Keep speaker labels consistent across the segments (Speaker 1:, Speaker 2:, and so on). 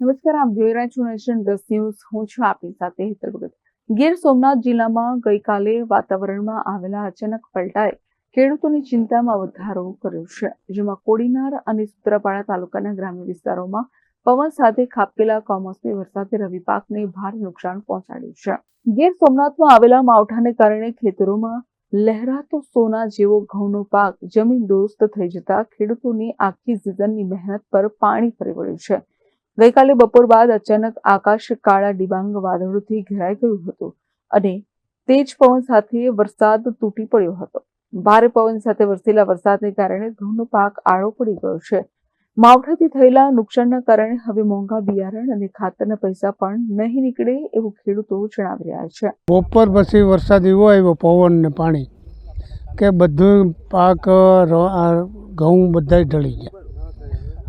Speaker 1: નમસ્કાર, આપ જોઈ રહ્યા છો નેશન પ્લસ ન્યૂઝ. હું છું આપની સાથે હેતલ ભગત. ગીર સોમનાથ જિલ્લામાં ગઈકાલે વાતાવરણમાં આવેલા અચાનક પલટાએ ખેડૂતોની ચિંતામાં વધારો કર્યો છે, જેમાં કોડીનાર અને સુત્રાપાડા તાલુકાના ગ્રામ્ય વિસ્તારોમાં પવન સાથે ખાબકેલા કમોસમી વરસાદે રવિ પાકને ભારે નુકસાન પહોંચાડ્યું છે. ગીર સોમનાથમાં આવેલા માવઠાને કારણે ખેતરોમાં લહેરાતો સોના જેવો ઘઉંનો પાક જમીન દોસ્ત થઈ જતા ખેડૂતોની આખી સિઝનની મહેનત પર પાણી ફરી વળ્યું છે. ગઈકાલે બપોર બાદ અચાનક આકાશ કાળા ડિબાંગ વાદળોથી ઘેરાઈ ગયું હતું અને તેજ પવન સાથે વરસાદ તૂટી પડ્યો હતો. ભારે પવન સાથે વરસેલા વરસાદને કારણે ઘઉંનો પાક આળો પડી ગયો છે. માવઠાથી થયેલા નુકસાનના કારણે હવે મોંઘા બિયારણ અને ખાતરના પૈસા પણ નહીં નીકળે એવું ખેડૂતો જણાવી રહ્યા છે.
Speaker 2: બપોર પછી વરસાદ એવો આવ્યો પવન ને પાણી, કે બધું પાક ઘઉં બધા ઢળી ગયા.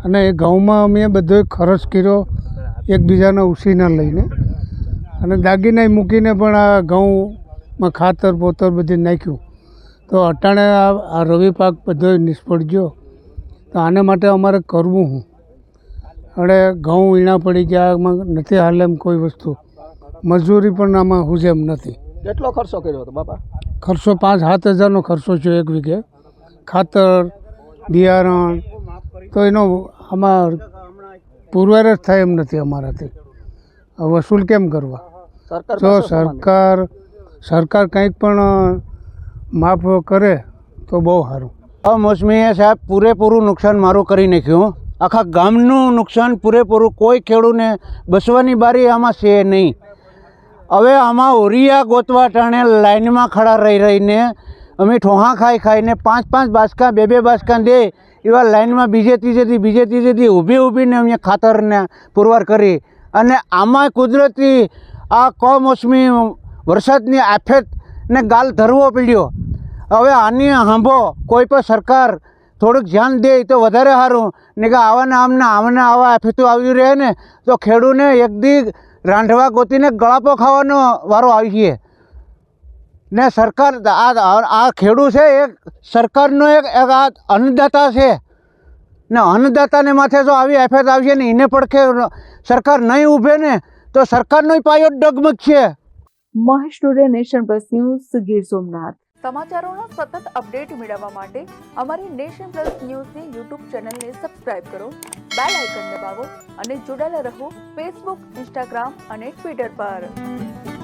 Speaker 2: અને એ ઘઉંમાં અમે બધો ખર્ચ કર્યો એકબીજાના ઉસીના લઈને. અને દાગીના મૂકીને પણ આ ઘઉંમાં ખાતર પોતર બધી નાખ્યું. તો અટાણે આ આ રવિ પાક બધો નિષ્ફળ ગયો. તો આને માટે અમારે કરવું હું. અને ઘઉં વીણા પડી ગયા આમાં નથી હાલે એમ કોઈ વસ્તુ. મજૂરી પણ આમાં હુજેમ નથી.
Speaker 3: કેટલો ખર્ચો કર્યો હતો બાપા?
Speaker 2: ખર્ચો પાંચ સાત હજારનો ખર્ચો છે એક વીઘે. ખાતર બિયારણ તો એનો આમાં પુરવાર જ થાય એમ નથી અમારાથી. વસૂલ કેમ કરવા? જો? સરકાર સરકાર કંઈક પણ માફ કરે તો બહુ સારું.
Speaker 4: કમોસમીએ સાહેબ પૂરેપૂરું નુકસાન મારું કરી નાખ્યું. આખા ગામનું નુકસાન પૂરેપૂરું કોઈ ખેડૂને બસવાની બારી આમાં છે નહીં. હવે આમાં ઓરિયા ગોતવા ટાણે લાઈનમાં ખડા રહી રહીને અમે ઠોહા ખાઈ ખાઈને પાંચ પાંચ બાસકા બે બે બાસકા દે એવા લાઈનમાં બીજે ત્રીજેથી બીજે ત્રીજેથી ઊભી ઊભીને અમે ખાતરને પુરવાર કરી. અને આમાં કુદરતી આ કમોસમી વરસાદની આફેતને ગાલ ધરવો પડ્યો. હવે આની સાંભો કોઈ પણ સરકાર થોડુંક ધ્યાન દે તો વધારે સારું. ને કે આવાના આમના આવાના આવા આફેતું આવી રહે ને તો ખેડૂને એક દી રાંધવા ગોતીને ગળાપો ખાવાનો વારો આવી છે. ને સરકાર આ આ- આ ખેડૂત છે એક સરકારનો એક એક આ અન્નદાતા છે. ને અન્નદાતાને માથે જો આવી આફત આવશે ને એને પડખે સરકાર નહીં ઊભે ને તો સરકારનો પાયો ડગમગ છે.
Speaker 1: Mahesh today nation plus news Gir Somnath. સમાચારોના સતત અપડેટ મેળવવા માટે અમારી નેશન પ્લસ ન્યૂઝની યુટ્યુબ ચેનલને સબસ્ક્રાઇબ કરો બેલ આઇકન દબાવો અને જોડાયેલા રહો ફેસબુક ઇન્સ્ટાગ્રામ અને ટ્વિટર પર.